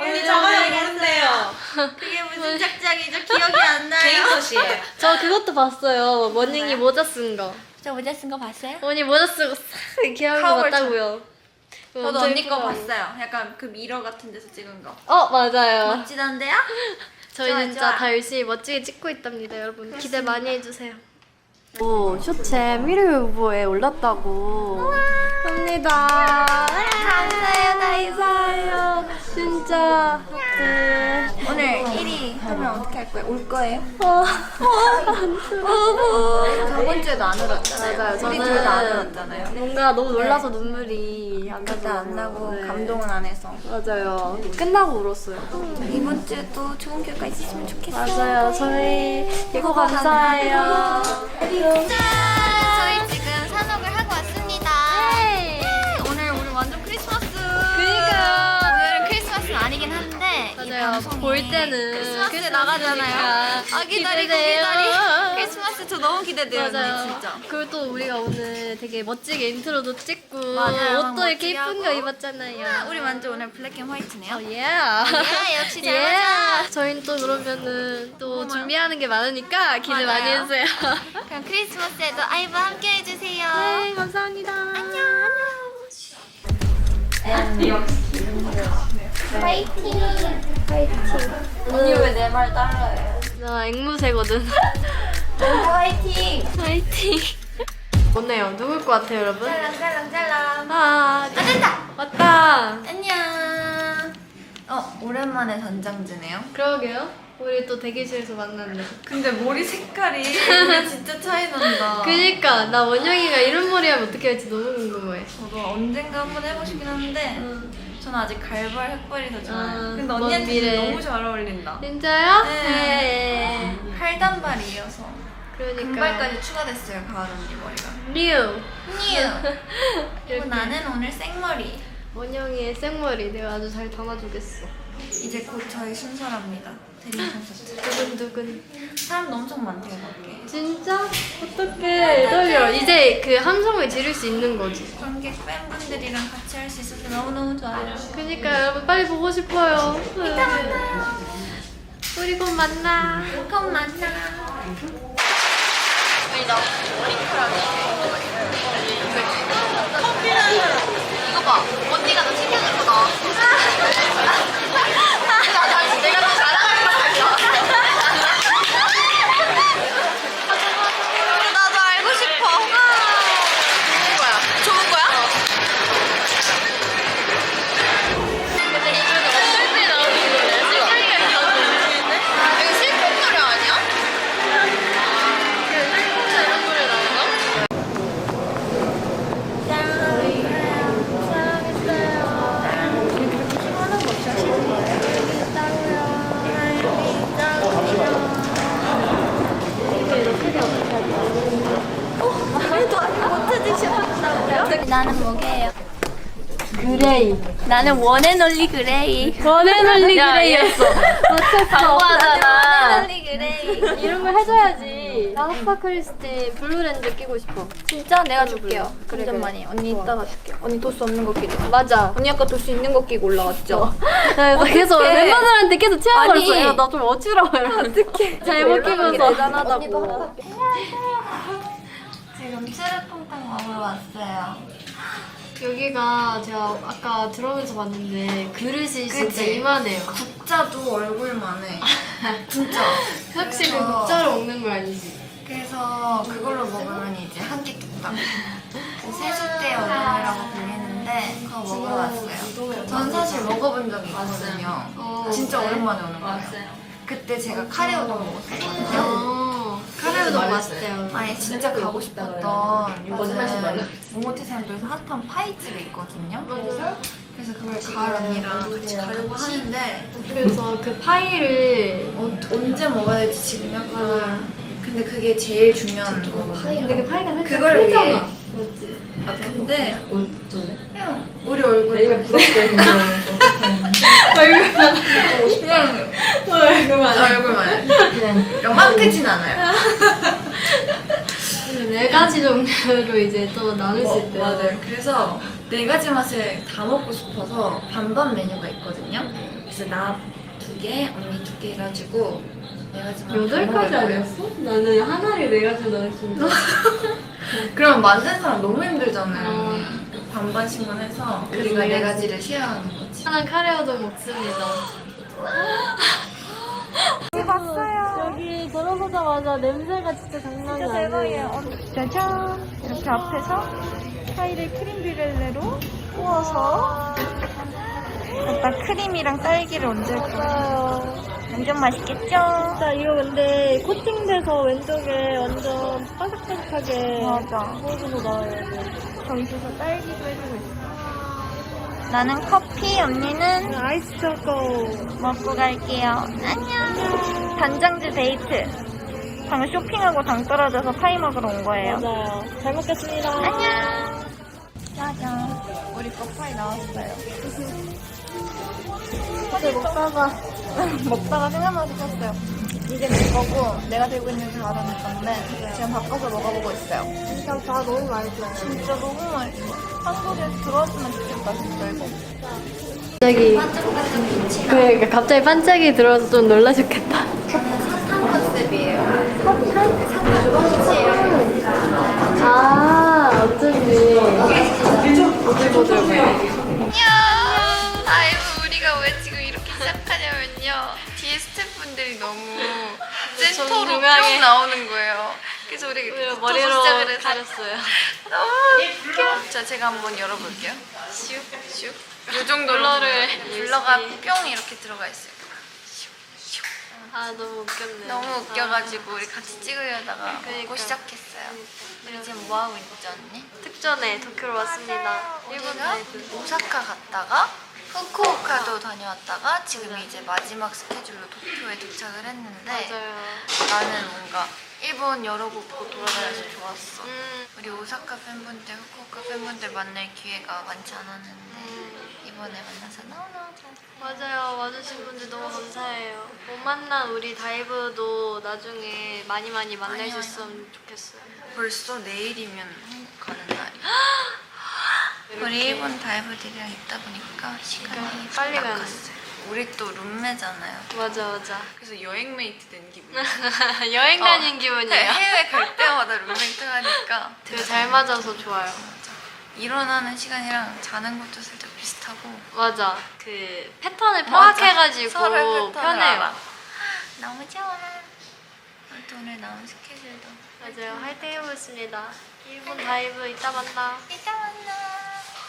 언니 저거요 모른대요. 그게 무슨 짝짝이죠? 기억이 안 나요. 개인 것이에요. 저 그것도 봤어요. 원영이 모자 쓴 거. 저 모자 쓴 거 봤어요? 원이 모자 쓰고 싹 이렇게 하는 거 카우벌 같다고요. 그거 저도 엄청 언니 거 예쁘더라고요. 봤어요. 약간 그 미러 같은 데서 찍은 거. 어 맞아요. 멋지던데요? 저희 좋아, 진짜 좋아. 다 열심히 멋지게 찍고 있답니다, 여러분. 기대 많이 해주세요. 오, 쇼챔 1위 후보에 올랐다고 합니다. 감사해요, 다이사요. 진짜. 네. 오늘 1위 하면 어떻게 할 거예요? 울 거예요? 어. 저번 주에도 안 울었잖아요. 맞아요. 우리 저는 둘다 안 울었잖아요. 뭔가 너무 놀라서 눈물이 안 그때 나서 안 나고 네. 감동은 안 해서. 맞아요. 끝나고 울었어요. 이번 주에도 좋은 결과 있으시면 좋겠어요. 맞아요. 저희 이거 감사해요. 맞아요. 볼 때는 크리스마스에 크리스마스니까 나가잖아요. 아 기다리고 기대돼요. 기다리. 크리스마스 저 너무 기대돼요, 맞아요. 진짜. 그리고 또 우리가 오늘 되게 멋지게 인트로도 찍고 맞아요. 옷도 이렇게 멋지게 예쁜 거 하고. 입었잖아요. 우리 완전 오늘 블랙 앤 화이트네요. 어, 예. 예, 역시 잘 예. 맞아. 저희는 또 그러면은 또 뭐요? 준비하는 게 많으니까 기대 맞아요. 많이 해주세요. 그럼 크리스마스에도 아이브와 함께 해주세요. 네, 감사합니다. 안녕. 화이팅. 언니 왜 내 말 따라해? 나 앵무새거든. 화이팅. 화이팅. 좋네요. 누굴 것 같아요, 여러분? 짤랑짤랑짤랑. 아, 아 된다. 왔다. 안녕. 어 오랜만에 전장지네요. 그러게요. 우리 또 대기실에서 만났네. 근데 머리 색깔이 진짜 차이 난다. 그니까 나 원영이가 이런 머리 하면 어떻게 할지 너무 궁금해. 저도 언젠가 한번 해보시긴 하는데 응. 저는 아직 갈발 흑발이 더 좋아요. 아, 근데 먼 언니한테 미래. 너무 잘 어울린다. 진짜요? 네. 팔단발 이어서 그러니까. 금발까지 추가됐어요 가을 언니 머리가. 류. 뉴. 그리고 이렇게. 나는 오늘 생머리. 원영이의 생머리 내가 아주 잘 담아주겠어. 이제 곧 저희 순서랍니다. 대리 콘서트. 두근두근. 사람도 엄청 많대요 밖에. 진짜? 어떡해. 떨려. 이제 그 함성을 지를 수 있는 거지. 관객 팬분들이랑 같이 할 수 있어서 너무너무 좋아요. 그니까 여러분 빨리 보고 싶어요. 이따 만나요. 우리 곧 만나. 그럼 만나. 아니 나 머리카락이 이거 봐 언니가 너 챙겨준 거다 나 그레이. 나는 원앤올리 그레이. 원앤올리 야, 그레이였어. 맞췄어. 광고하잖아. 원앤올리 그레이. 이런 거 해줘야지. 나 하파 크리스틴 블루랜드 끼고 싶어. 진짜 내가 줄게요. 그래, 잠깐만요. 언니 이따가 줄게요. 언니 도수 없는 거 끼고. 맞아. 언니 아까 도수 있는 거 끼고 올라왔죠? 나 계속 어떡해. 멤버들한테 계속. 아니. 야, 나좀 어지러워. 어떡해. 잘못 끼고서. 대단하다고. 지금 찌르퐁탕 먹으러 왔어요. 여기가 제가 아까 들어오면서 봤는데 그릇이 진짜 그치? 이만해요. 국자도 얼굴만 해. 진짜. 그 그래서- 국자로 먹는 거 아니지? 그래서 그걸로 먹으면 이제 한 끼 뚝딱. 세숫대 어묵이라고 불리는데 그거 먹으러 왔어요. 전 사실 먹어본 적이 있거든요. 어. 진짜 오랜만에 오는 거예요. 그때 제가 카레 우동 먹었었거든요. 어, 카레우동 맛있대요. 아니 진짜 가고 싶었던 요즘 모모티센터에서 핫한 파이집이 있거든요. 그래서 그걸 가을 언니랑 같이 가려고 하는데 그래서 그 파이를 어, 언제 먹어야 될지 지금 약간 근데 그게 제일 중요한 거. 근데 그 파이가 살짝 그걸 위해 크잖아. 맞지? 아 근데 그냥 우리 얼굴이 부럽게 그냥 얼굴만. 얼굴만. 그냥 요만크진 않아요. 네 가지 종류로 이제 또 나눌 수 있대요. 맞아요. 그래서 네 가지 맛을 다 먹고 싶어서 반반 메뉴가 있거든요. 믹스 나두 개, 언니 두 개 해가지고 내가 지금 여덟 가지 아니었어? 나는 하나를 네 가지 넣었습니다. 그럼 만든 사람 너무 힘들잖아요. 어. 반반씩만 해서 그래서 우리가 네 가지를 쉐어하는 거지. 하나 카레어도 먹습니다. 봤어요. 여기 들어서자마자 냄새가 진짜 장난이 아니에요. 대박이에요. 짜잔! 이렇게 앞에서 파이를 크림 뷰렐레로 구워서 갖다 크림이랑 딸기를 얹을 거예요. 완전 맛있겠죠? 진짜 이거 근데 코팅돼서 왼쪽에 완전 바삭바삭하게 맞아. 구워져서 나와요. 저기서 딸기도 있어. 나는 커피, 언니는 아이스 초코. 먹고 갈게요. 안녕. 단장즈 데이트. 방금 쇼핑하고 당 떨어져서 파이 먹으러 온 거예요. 맞아요. 잘 먹겠습니다. 안녕. 짜잔. 우리 거 파이 나왔어요. 어제 먹다가 먹다가 생각나서 샀어요. 이게 내 거고 내가 들고 있는 게 다른 건데 지금 바꿔서 먹어보고 있어요. 그냥 다 너무 맛있어요. 진짜 너무 맛있어. 한국에 들어왔으면 좋겠다 진짜 이거. 갑자기 그러니까 갑자기 반짝이 들어와서 좀 놀라셨겠다. 사탕 컨셉이에요. 아 어쩐지 보들보들 뒤에 스태프분들이 너무 센터로 중앙에. 뿅 나오는 거예요. 그래서 우리 머리로 머리로 시작을 해서 가렸어요. 너무 웃겨. 자 제가 한번 열어볼게요. 슉 슉. 요 정도로 블러를 블러가. 뿅 이렇게 들어가 있어요. 아 너무 웃겼네. 너무 웃겨가지고 우리 같이 찍으려다가 그러니까. 먹고 시작했어요. 우리 지금 뭐 하고 있죠 언니? 특전에 도쿄로 왔습니다. 일본 다이브. 오사카 갔다가 후쿠오카도 다녀왔다가 지금 이제 마지막 스케줄로 도쿄에 도착을 했는데. 나는 뭔가 일본 여러 곳 돌아다녀서 좋았어. 음, 우리 오사카 팬분들, 후쿠오카 팬분들 만날 기회가 많지 않았는데 음. 이번에 만나서 너무너무 좋았어. 맞아요. 와주신 분들 너무 감사해요. 못 만난 우리 다이브도 나중에 많이 많이 만날 많이 수 많이 있으면 좋겠어요. 벌써 내일이면 한국 가는 날이야. 우리 일본 다이브들이랑 있다 보니까 시간이 그러니까 빨리 딱 가네. 갔어요. 우리 또 룸메잖아요. 맞아 맞아. 그래서 여행 메이트 된 기분. 여행 다닌 어, 기분이에요. 해외 갈 때마다 룸메이트 하니까 되게 잘 맞아서 좋아요. 일어나는 시간이랑 자는 것도 살짝 비슷하고 맞아. 그 패턴을 맞아. 파악해가지고 패턴을 편해요. 너무 좋아. 또 오늘 나온 스케줄도 맞아요. 화이팅 해보겠습니다. 일본 다이브 이따 만나. 이따 만나.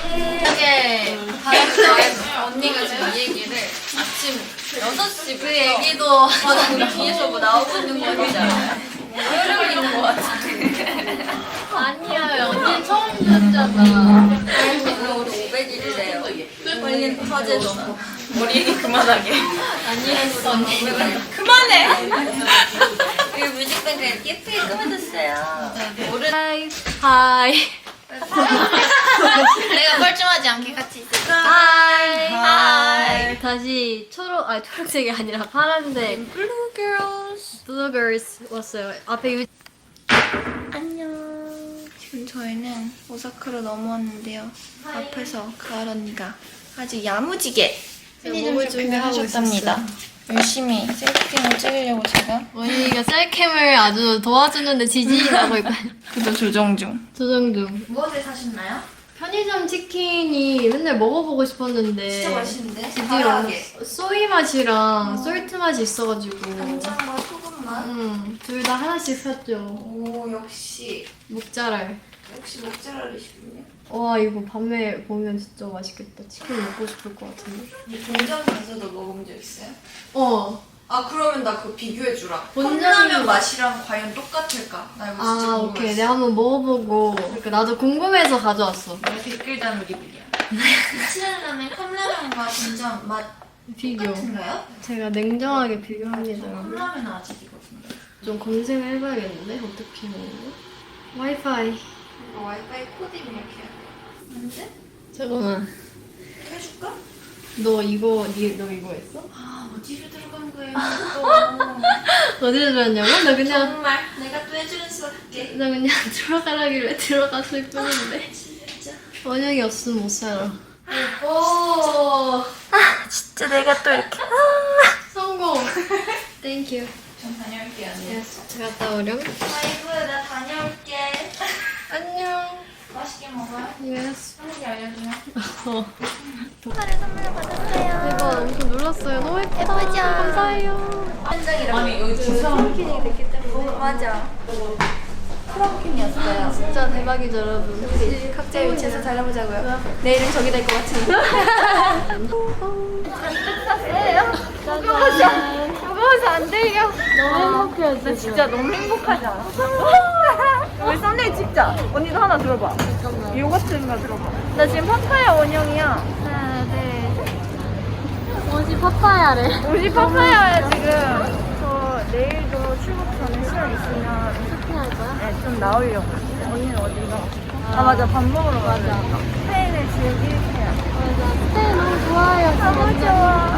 이게 다이브에서 언니가 지금 이 얘기를 아침 6시부터 그 얘기도 우리 뒤에서 뭐 나오고 있는 거 같지 않아요? 흐르고 있는 거 같은데 아니야, 언니 처음 듣잖아. 우리 500일이래요 빨리 화제 넣어 머리 얘기 그만하게 아니 했어. 그만해 이거 뮤직뱅크 예쁘게 끊어졌어요 하이. 하이. 내가 뻘쭘하지 않게 같이 있을까? 하이. 하이. 다시 초록, 아 초록색이 아니라 파란색. Blue girls. Blue girls 왔어요. 앞에 유. 안녕. 지금 저희는 오사카로 넘어왔는데요. 앞에서 가을 언니가 아주 야무지게 편의점 준비하고 하셨답니다. 열심히 셀프캠을 찍으려고 제가 원희가 셀캠을 아주 도와주는데 지지하고 있고 그도 조정 중. 조정 중. 무엇을 사셨나요? 편의점 치킨이 맨날 먹어보고 싶었는데 맛있는데? 드디어 소이 맛이랑 솔트 맛이 있어가지고 간장과 소금맛. 음, 둘 다 하나씩 샀죠. 오 역시 목자랄. 역시 목자랄이시군요. 와 이거 밤에 보면 진짜 맛있겠다. 치킨 먹고 싶을 것 같은데. 본점 가서도 먹어본 적 있어요? 어. 아 그러면 나 그거 비교해 주라. 본점- 컵라면 맛이랑 과연 똑같을까? 나 이거 진짜 아 궁금했어. 오케이 내가 한번 먹어보고 그러니까 나도 궁금해서 가져왔어. 내 댓글 다누기분이야. 치즈라면 컵라면과 본점 맛 비교. 똑같은가요? 제가 냉정하게 비교합니다. 여러분. 컵라면 아직이거든요. 좀 검색을 해봐야겠는데 어떻게 먹는 거? 와이파이. 이거 와이파이 코딩 이렇게 해야 돼. 잠깐만. 해줄까? 너 이거 니, 너 이거 했어? 아 어디로 들어간 거예요 또. 어디서 들었냐고? 나 그냥 정말 내가 또 해주는 수 없게. 나 그냥 들어가라길래 들어갔을 뿐인데 진짜. 원영이 없으면 못 살아. 오 진짜 내가 또 이렇게. 성공. 땡큐. 전 다녀올게요. 제가 갔다 오렴. 아이고, 나 다녀올게. 맛있게 먹어요. 예스. 한국에 알려주면. 축하를 선물로 받았어요. 대박 엄청 놀랐어요. 너무 예쁘다. 예쁘죠? 감사해요. 아니 여기 주사 맞아. 진짜 대박이죠 여러분. 우리 각자 위치에서 잘해보자고요. 내일은 저기 될 것 같으니까. 샀어요? 무거워서, 무거워서 안 들려. 너무 행복해요 나 진짜 너무 행복하지 않아? 우리 썸네일 찍자. 언니도 하나 들어봐. 거 들어봐. 나 지금 파파야 원형이야. 하나, 둘, 셋. 옷이 파파야래. 옷이 파파야야 지금. 저 내일도 출국 전에 시간 있으면 쇼핑할 거야? 네, 좀 나오려고. 언니는 어디가? 아 맞아 밥 먹으러 가자. 스페인을 지금 1회야. 맞아. 스테이 너무 좋아요. 너무 좋아.